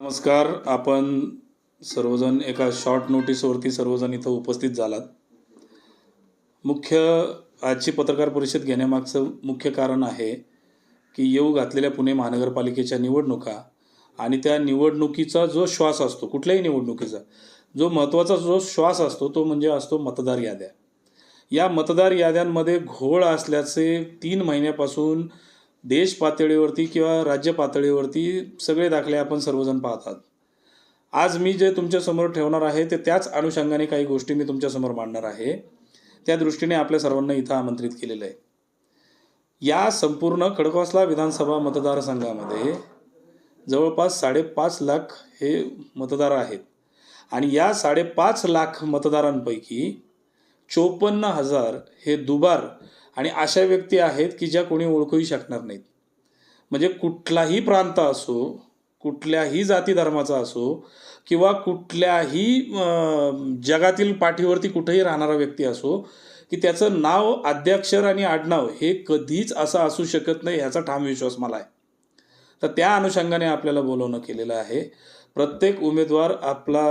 नमस्कार आपण सर्वजण एका शॉर्ट नोटीसवरती सर्वजण इथं उपस्थित झालात. मुख्य आजची पत्रकार परिषद घेण्यामागचं मुख्य कारण आहे की येऊ घातलेल्या पुणे महानगरपालिकेच्या निवडणुका आणि त्या निवडणुकीचा जो श्वास असतो कुठल्याही निवडणुकीचा जो महत्त्वाचा जो श्वास असतो तो म्हणजे असतो मतदार याद्या. या मतदार याद्यांमध्ये घोळ असल्याचे तीन महिन्यापासून देश पातळीवरती किंवा राज्य पातळीवरती सगळे दाखले आपण सर्वजण पाहतात. आज मी जे तुमच्यासमोर ठेवणार आहे ते त्याच अनुषंगाने काही गोष्टी मी तुमच्यासमोर मांडणार आहे. त्या दृष्टीने आपल्या सर्वांना इथं आमंत्रित केलेलं आहे. या संपूर्ण खडकवासला विधानसभा मतदारसंघामध्ये जवळपास साडेपाच लाख हे मतदार आहेत. आणि या साडेपाच लाख मतदारांपैकी चोपन्न हजार हे दुबार आणि अशा व्यक्ती आहेत की ज्या कोणी ओळखूही शकणार नाहीत. म्हणजे कुठलाही प्रांत असो कुठल्याही जाती धर्माचा असो किंवा कुठल्याही जगातील पाठीवरती कुठेही राहणारा व्यक्ती असो की त्याचं नाव आद्याक्षर आणि आडनाव हे कधीच असं असू शकत नाही ह्याचा ठाम विश्वास मला आहे. तर त्या अनुषंगाने आपल्याला बोलवणं केलेलं आहे. प्रत्येक उमेदवार आपला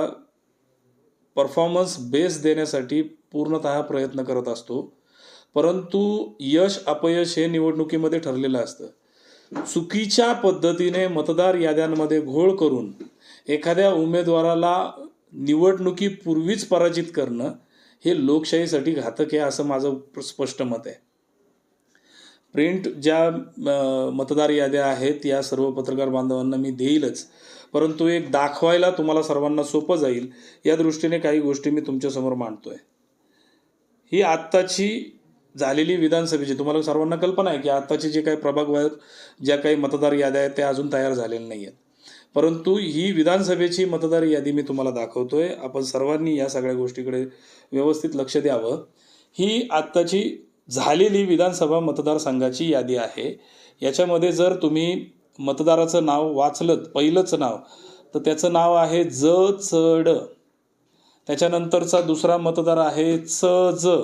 परफॉर्मन्स बेस देण्यासाठी पूर्णत प्रयत्न करत असतो. परंतु यश अपयश हे निवडणुकीमध्ये ठरलेलं असतं. चुकीच्या पद्धतीने मतदार याद्यांमध्ये घोळ करून एखाद्या उमेदवाराला निवडणुकीपूर्वीच पराजित करणं हे लोकशाहीसाठी घातक आहे असं माझं स्पष्ट मत आहे. प्रिंट ज्या मतदार याद्या आहेत या सर्व पत्रकार बांधवांना मी देईलच. परंतु एक दाखवायला तुम्हाला सर्वांना सोपं जाईल या दृष्टीने काही गोष्टी मी तुमच्यासमोर मांडतो आहे ही आत्ताची झालेली विधानसभेची तुम्हाला सर्वांना कल्पना आहे की आत्ताचे जे काही प्रभाग ज्या काही मतदार याद्या आहेत त्या अजून तयार झालेल्या नाही आहेत परंतु ही विधानसभेची मतदार यादी मी तुम्हाला दाखवतोय. आपण सर्वांनी या सगळ्या गोष्टीकडे व्यवस्थित लक्ष द्यावं. ही आत्ताची झालेली विधानसभा मतदारसंघाची यादी आहे. याच्यामध्ये जर तुम्ही मतदाराचं नाव वाचलं पहिलंच नाव तर त्याचं नाव आहे ज चड त्याच्यानंतरचा दुसरा मतदार आहे च ज.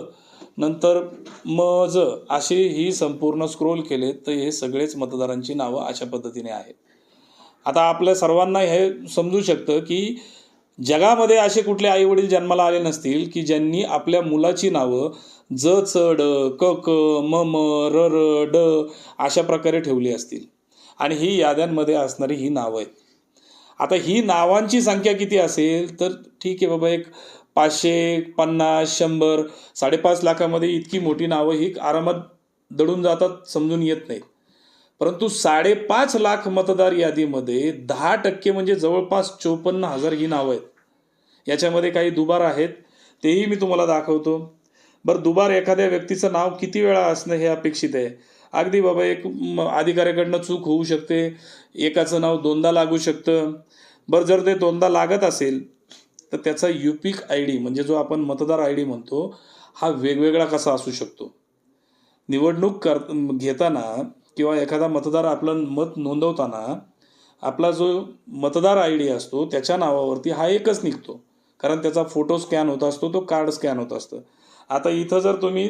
नंतर म ज अशी ही संपूर्ण स्क्रोल केले तर हे सगळेच मतदारांची नावं अशा पद्धतीने आहेत. आता आपल्या सर्वांना हे समजू शकतं की जगामध्ये असे कुठले आईवडील जन्माला आले नसतील की ज्यांनी आपल्या मुलाची नावं ज चढ क क म म र र ड अशा प्रकारे ठेवली असतील. आणि ही याद्यांमध्ये असणारी ही नावं आहेत. आता ही नावांची संख्या किती असेल तर ठीक आहे बाबा एक पाचशे पन्नास शंभर साडेपाच लाखामध्ये इतकी मोठी नावं ही आरामात दडून जातात समजून येत नाहीत. परंतु साडेपाच लाख मतदार यादीमध्ये दहा टक्के म्हणजे जवळपास चोपन्न हजार ही नावं आहेत. याच्यामध्ये काही दुबार आहेत तेही मी तुम्हाला दाखवतो. बरं दुबार एखाद्या व्यक्तीचं नाव किती वेळा असणं हे अपेक्षित आहे? अगदी बाबा एक म, अधिकाऱ्याकडनं चूक होऊ शकते एकाचं नाव दोनदा लागू शकतं. बरं जर ते दोनदा लागत असेल तर त्याचा युपिक आय डी म्हणजे जो आपण मतदार आय डी म्हणतो हा वेगवेगळा कसा असू शकतो? निवडणूक कर घेताना किंवा एखादा मतदार आपलं मत नोंदवताना आपला जो मतदार आय डी असतो त्याच्या नावावरती हा एकच निघतो. कारण त्याचा फोटो स्कॅन होत असतो तो कार्ड स्कॅन होत असतं. आता इथं जर तुम्ही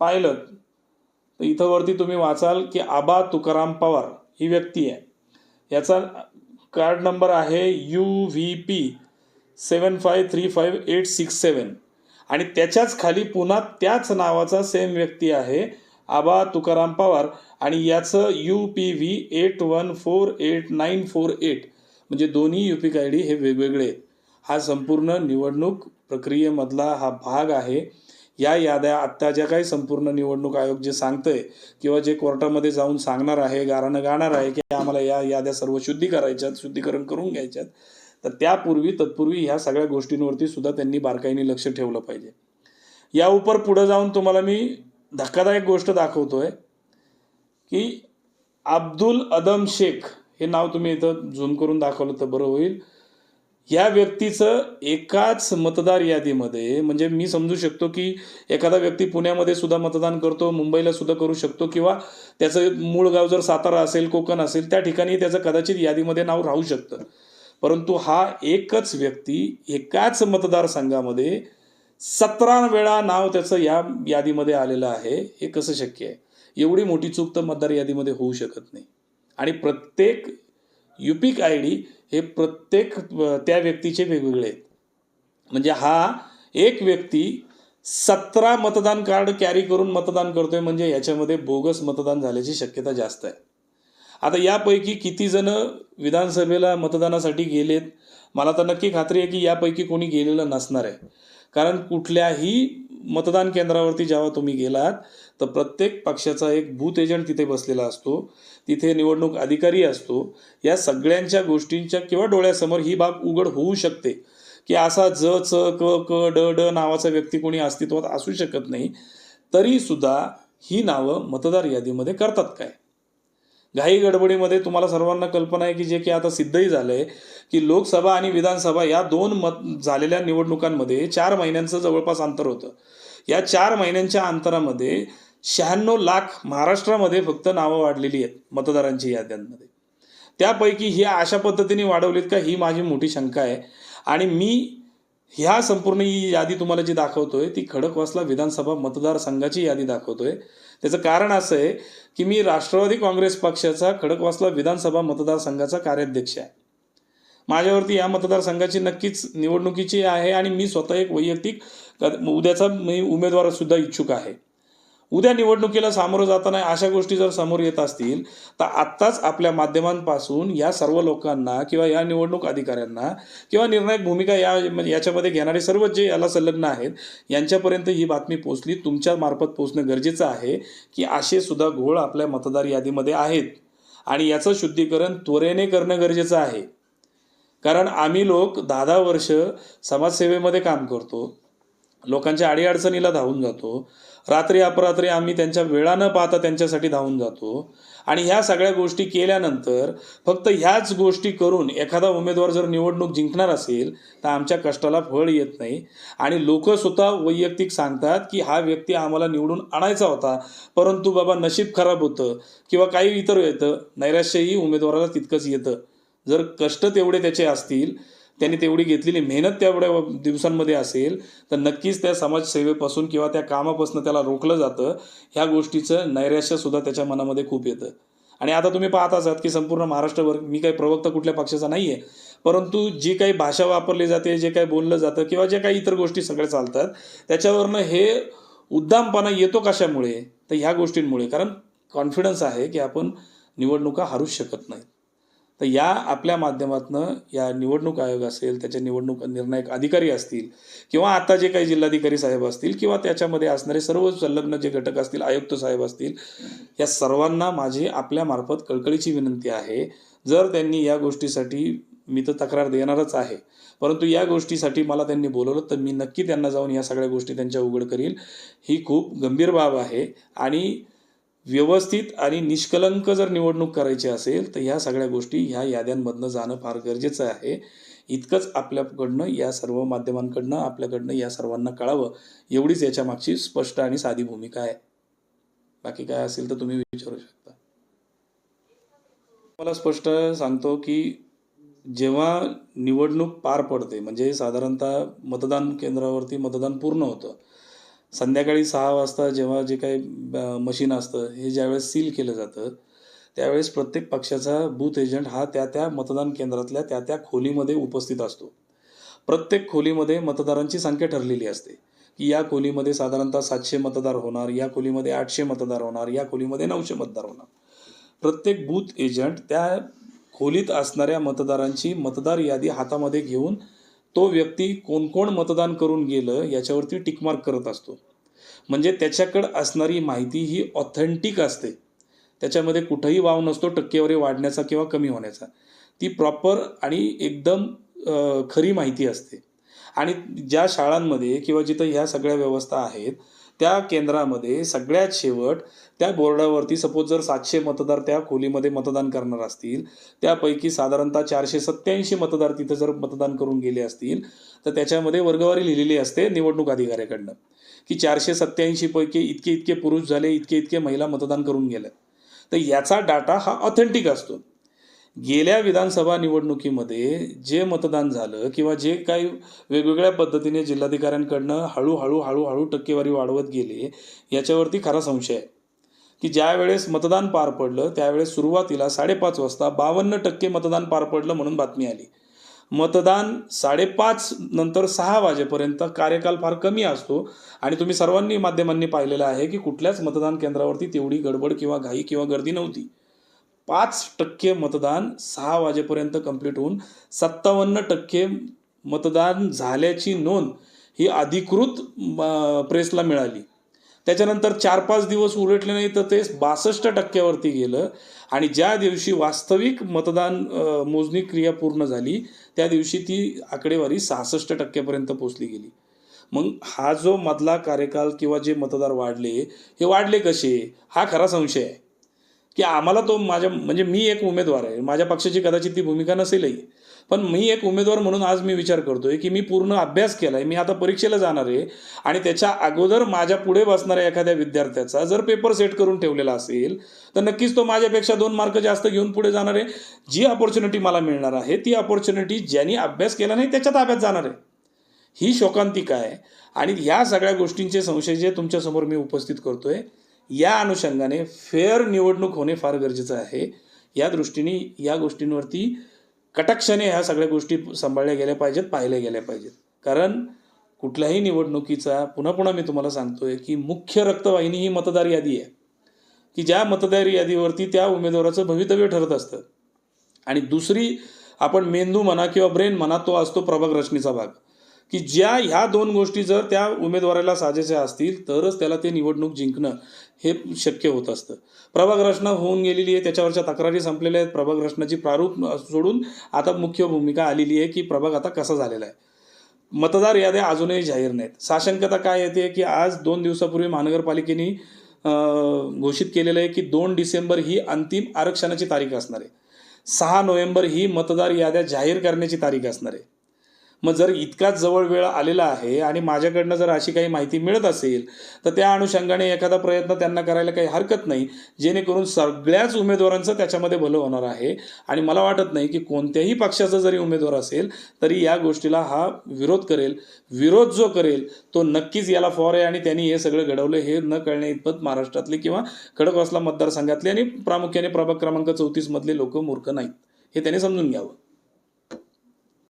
पाहिलं तर इथं वरती तुम्ही वाचाल की आबा तुकाराम पवार ही व्यक्ती आहे. याचा कार्ड नंबर आहे U V P seven five three five eight six seven आणि त्याच्याच खाली पुन्हा त्याच नावाचा सेम व्यक्ती आहे आबा तुकाराम पवार. आणि याचं U P V eight one four eight nine four eight म्हणजे दोन्ही यू पी आय डी हे वेगवेगळे आहेत. हा संपूर्ण निवडणूक प्रक्रियेमधला हा भाग आहे. या याद्या आत्ता ज्या काही संपूर्ण निवडणूक आयोग जे सांगतंय किंवा जे कोर्टामध्ये जाऊन सांगणार आहे गारानं गाणार आहे की आम्हाला या याद्या सर्व शुद्धी करायच्यात शुद्धीकरण करून घ्यायच्यात तर त्यापूर्वी तत्पूर्वी ह्या सगळ्या गोष्टींवरती सुद्धा त्यांनी बारकाईने लक्ष ठेवलं पाहिजे. या उपर पुढं जाऊन तुम्हाला मी धक्कादायक गोष्ट दाखवतोय की अब्दुल अदम शेख हे नाव तुम्ही इथं झूम करून दाखवलं तर बरं होईल. या व्यक्तीचं एकाच मतदार यादीमध्ये म्हणजे मी समजू शकतो की एखादा व्यक्ती पुण्यामध्ये सुद्धा मतदान करतो मुंबईला सुद्धा करू शकतो किंवा त्याचं मूळ गाव जर सातारा असेल कोकण असेल त्या ठिकाणी त्याचं कदाचित यादीमध्ये नाव राहू शकतं. परंतु हा एकच व्यक्ती एकाच मतदारसंघामध्ये सतरा वेळा नाव त्याचं या यादीमध्ये आलेलं आहे हे कसं शक्य आहे? एवढी मोठी चूक तर मतदार यादीमध्ये होऊ शकत नाही. आणि प्रत्येक युपिक आय डी हे प्रत्येक त्या व्यक्तीचे वेगवेगळे आहेत. म्हणजे हा एक व्यक्ती सतरा मतदान कार्ड कॅरी करून मतदान करतोय म्हणजे याच्यामध्ये बोगस मतदान झाल्याची शक्यता जास्त आहे. आता यापैकी किती जण विधानसभेला मतदानासाठी गेलेत? मला तर नक्की खात्री आहे की यापैकी कोणी गेलेलं नसणार आहे. कारण कुठल्याही मतदान केंद्रावरती जेव्हा तुम्ही गेलात तर प्रत्येक पक्षाचा एक बूथ एजंट तिथे बसलेला असतो. तिथे निवडणूक अधिकारी असतो. या सगळ्यांच्या गोष्टींच्या किंवा डोळ्यासमोर ही बाब उघड होऊ शकते. की असा ज च क क ड ड नावाचा व्यक्ती कोणी अस्तित्वात असू शकत नाही तरी सुद्धा ही नावं मतदार यादीमध्ये करतात काय? घाई गडबडीमध्ये तुम्हाला सर्वांना कल्पना आहे की जे की आता सिद्धही झालंय की लोकसभा आणि विधानसभा या दोन मत झालेल्या निवडणुकांमध्ये चार महिन्यांचं जवळपास अंतर होतं. या चार महिन्यांच्या अंतरामध्ये शहाण्णव लाख महाराष्ट्रामध्ये फक्त नावं वाढलेली आहेत मतदारांची याद्यांमध्ये. त्यापैकी ही अशा पद्धतीने वाढवलीत का ही माझी मोठी शंका आहे. आणि मी ह्या संपूर्ण ही यादी तुम्हाला जी दाखवतोय ती खडकवासला विधानसभा मतदारसंघाची यादी दाखवतोय. त्याचं कारण असं आहे की मी राष्ट्रवादी काँग्रेस पक्षाचा खडकवासला विधानसभा मतदारसंघाचा कार्याध्यक्ष आहे. माझ्यावरती या मतदारसंघाची नक्कीच निवडणुकीची आहे आणि मी स्वतः एक वैयक्तिक उद्याचा मी उमेदवारसुद्धा इच्छुक आहे. उद्या निवडणुकीला सामोरं जाताना अशा गोष्टी जर समोर येत असतील तर आत्ताच आपल्या माध्यमांपासून या सर्व लोकांना किंवा या निवडणूक अधिकाऱ्यांना किंवा निर्णायक भूमिका या म्हणजे याच्यामध्ये घेणारे सर्व जे याला संलग्न आहेत यांच्यापर्यंत ही बातमी पोचली तुमच्या मार्फत पोचणं गरजेचं आहे की असे सुद्धा घोळ आपल्या मतदार यादीमध्ये आहेत. आणि याचं शुद्धीकरण त्वरेने करणं गरजेचं आहे. कारण आम्ही लोक दहा दहा वर्ष समाजसेवेमध्ये काम करतो. लोकांच्या अडीअडचणीला धावून जातो. रात्री अपरात्री आम्ही त्यांच्या वेळा न पाहता त्यांच्यासाठी धावून जातो. आणि ह्या सगळ्या गोष्टी केल्यानंतर फक्त ह्याच गोष्टी करून एखादा उमेदवार जर निवडणूक जिंकणार असेल तर आमच्या कष्टाला फळ येत नाही. आणि लोक स्वतः वैयक्तिक सांगतात की हा व्यक्ती आम्हाला निवडून आणायचा होता परंतु बाबा नशीब खराब होतं किंवा काही इतर येतं. नैराश्यही उमेदवाराला तितकंच येतं. जर कष्ट तेवढे त्याचे असतील त्यांनी तेवढी घेतलेली मेहनत तेवढ्या दिवसांमध्ये असेल तर नक्कीच त्या समाजसेवेपासून किंवा त्या कामापासून त्याला रोखलं जातं. ह्या गोष्टीचं नैराश्यसुद्धा त्याच्या मनामध्ये खूप येतं. आणि आता तुम्ही पाहत आहात की संपूर्ण महाराष्ट्रभर मी काही प्रवक्ता कुठल्या पक्षाचा नाही आहे परंतु जी काही भाषा वापरली जाते जे काही बोललं जातं किंवा जे काही इतर गोष्टी सगळ्या चालतात त्याच्यावरनं हे उद्दामपणा येतो कशामुळे? तर ह्या गोष्टींमुळे. कारण कॉन्फिडन्स आहे की आपण निवडणुका हारूच शकत नाही तर या आपल्या माध्यमातनं या निवडणूक आयोग असेल त्याचे निवडणूक निर्णायक अधिकारी असतील किंवा आता जे काही जिल्हाधिकारी साहेब असतील किंवा त्याच्यामध्ये असणारे सर्व संलग्न जे घटक असतील आयुक्त साहेब असतील या सर्वांना माझी आपल्यामार्फत कळकळीची विनंती आहे. जर त्यांनी या गोष्टीसाठी मी तर तक्रार देणारच आहे परंतु या गोष्टीसाठी मला त्यांनी बोलवलं तर मी नक्की त्यांना जाऊन या सगळ्या गोष्टी त्यांच्या उघड करील ही खूप गंभीर बाब आहे. आणि व्यवस्थित आणि निष्कलंक जर निवडणूक करायची असेल तर ह्या सगळ्या गोष्टी ह्या याद्यांमधनं जाणं फार गरजेचं आहे. इतकंच आपल्याकडनं या सर्व माध्यमांकडनं आपल्याकडनं या सर्वांना कळावं एवढीच याच्या मागची स्पष्ट आणि साधी भूमिका आहे. बाकी काय असेल तर तुम्ही विचारू शकता. मला स्पष्ट सांगतो की जेव्हा निवडणूक पार पडते म्हणजे साधारणतः मतदान केंद्रावरती मतदान पूर्ण होतं संध्याकाळी सहा वाजता जेव्हा जे काही मशीन असतं हे ज्यावेळेस सील केलं जातं त्यावेळेस प्रत्येक पक्षाचा बूथ एजंट हा त्या त्या मतदान केंद्रातल्या त्या त्या खोलीमध्ये उपस्थित असतो. प्रत्येक खोलीमध्ये मतदारांची संख्या ठरलेली असते की या खोलीमध्ये साधारणतः सातशे मतदार होणार या खोलीमध्ये आठशे मतदार होणार या खोलीमध्ये नऊशे मतदार होणार. प्रत्येक बूथ एजंट त्या खोलीत असणाऱ्या मतदारांची मतदार यादी हातामध्ये घेऊन तो व्यक्ती कोण कोण मतदान करून गेलं याच्यावरती टिकमार्क करत असतो. म्हणजे त्याच्याकडं असणारी माहिती ही ऑथेंटिक असते. त्याच्यामध्ये कुठंही वाव नसतो टक्केवारी वाढण्याचा किंवा कमी होण्याचा. ती प्रॉपर आणि एकदम खरी माहिती असते. आणि ज्या शाळांमध्ये किंवा जिथं ह्या सगळ्या व्यवस्था आहेत त्या केंद्रामध्ये सगळ्यात शेवट त्या बोर्डावरती सपोज जर सातशे मतदार त्या खोलीमध्ये मतदान करणार असतील त्यापैकी साधारणतः चारशे सत्याऐंशी मतदार तिथं जर मतदान करून गेले असतील तर त्याच्यामध्ये वर्गवारी लिहिलेली असते निवडणूक अधिकाऱ्याकडनं की चारशे सत्त्याऐंशीपैकी इतके इतके पुरुष झाले इतके इतके महिला मतदान करून गेल्या. तर याचा डाटा हा ऑथेंटिक असतो. गेल्या विधानसभा निवडणुकीमध्ये जे मतदान झालं किंवा जे काही वेगवेगळ्या पद्धतीने जिल्हाधिकाऱ्यांकडनं हळूहळू हळूहळू टक्केवारी वाढवत गेले याच्यावरती खरा संशय आहे. की ज्या वेळेस मतदान पार पडलं त्यावेळेस सुरुवातीला साडेपाच वाजता बावन्न टक्के मतदान पार पडलं म्हणून बातमी आली. मतदान साडेपाच नंतर सहा वाजेपर्यंत कार्यकाल फार कमी असतो आणि तुम्ही सर्वांनी माध्यमांनी पाहिलेलं आहे की कुठल्याच मतदान केंद्रावरती तेवढी गडबड किंवा घाई किंवा गर्दी नव्हती. पाच टक्के मतदान सहा वाजेपर्यंत कंप्लीट होऊन सत्तावन्न टक्के मतदान झाल्याची नोंद ही अधिकृत प्रेसला मिळाली. त्याच्यानंतर चार पाच दिवस उलटले नाही तर ते बासष्ट टक्क्यावरती गेलं आणि ज्या दिवशी वास्तविक मतदान मोजणी क्रिया पूर्ण झाली त्या दिवशी ती आकडेवारी सहासष्ट टक्क्यापर्यंत पोचली गेली. मग हा जो मधला कार्यकाल किंवा जे मतदार वाढले हे वाढले कसे? हा खरा संशय आहे. की आम्हाला तो माझ्या म्हणजे मी एक उमेदवार आहे. माझ्या पक्षाची कदाचित ती भूमिका नसेलही. पण मी एक उमेदवार म्हणून आज मी विचार करतोय की मी पूर्ण अभ्यास केला आहे मी आता परीक्षेला जाणार आहे आणि त्याच्या अगोदर माझ्या पुढे बसणाऱ्या एखाद्या विद्यार्थ्याचा जर पेपर सेट करून ठेवलेला असेल तर नक्कीच तो माझ्यापेक्षा दोन मार्क जास्त घेऊन पुढे जाणार आहे. जी अपॉर्च्युनिटी मला मिळणार आहे ती अपॉर्च्युनिटी ज्यांनी अभ्यास केला नाही त्याच्या ताब्यात जाणार आहे. ही शोकांतिका आहे. आणि ह्या सगळ्या गोष्टींचे संशय जे तुमच्यासमोर मी उपस्थित करतोय या अनुषंगाने फेअर निवडणूक होणे फार गरजेचं आहे. या दृष्टीने या गोष्टींवरती कटाक्षाने ह्या सगळ्या गोष्टी सांभाळल्या गेल्या पाहिजेत पाहिल्या गेल्या पाहिजेत. कारण कुठल्याही निवडणुकीचा पुन्हा पुन्हा मी तुम्हाला सांगतोय की मुख्य रक्तवाहिनी ही मतदार यादी आहे. की ज्या मतदार यादीवरती त्या उमेदवाराचं भवितव्य ठरत असतं. आणि दुसरी आपण मेंदू म्हणा किंवा ब्रेन म्हणा तो असतो प्रभाग रचनेचा भाग. की ज्या ह्या दोन गोष्टी जर त्या उमेदवाराला साजेच्या असतील तरच त्याला ते निवडणूक जिंकणं. हे शक्य होत असतं. प्रभाग रचना होऊन गेलेली आहे त्याच्यावरच्या तक्रारी संपलेल्या आहेत. प्रभाग रचनाची प्रारूप सोडून आता मुख्य भूमिका आलेली आहे की प्रभाग आता कसा झालेला आहे. मतदार याद्या अजूनही जाहीर नाहीत. साशंकता काय येते की आज दोन दिवसापूर्वी महानगरपालिकेने घोषित केलेलं आहे की दोन डिसेंबर ही अंतिम आरक्षणाची तारीख असणार आहे. सहा नोव्हेंबर ही मतदार याद्या जाहीर करण्याची तारीख असणार आहे. मग जर इतकाच जवळ वेळ आलेला आहे आणि माझ्याकडनं जर अशी काही माहिती मिळत असेल तर त्या अनुषंगाने एखादा प्रयत्न त्यांना करायला काही हरकत नाही जेणेकरून सगळ्याच उमेदवारांचं त्याच्यामध्ये भलं होणार आहे. आणि मला वाटत नाही की कोणत्याही पक्षाचा जरी उमेदवार असेल तरी या गोष्टीला हा विरोध करेल. विरोध जो करेल तो नक्कीच याला फॉर आहे आणि त्यांनी हे सगळं घडवलं हे न कळण्या इतपत महाराष्ट्रातले किंवा खडकवासला मतदारसंघातले आणि प्रामुख्याने प्रभाग क्रमांक चौतीसमधले लोक मूर्ख नाहीत. हे त्यांनी समजून घ्यावं.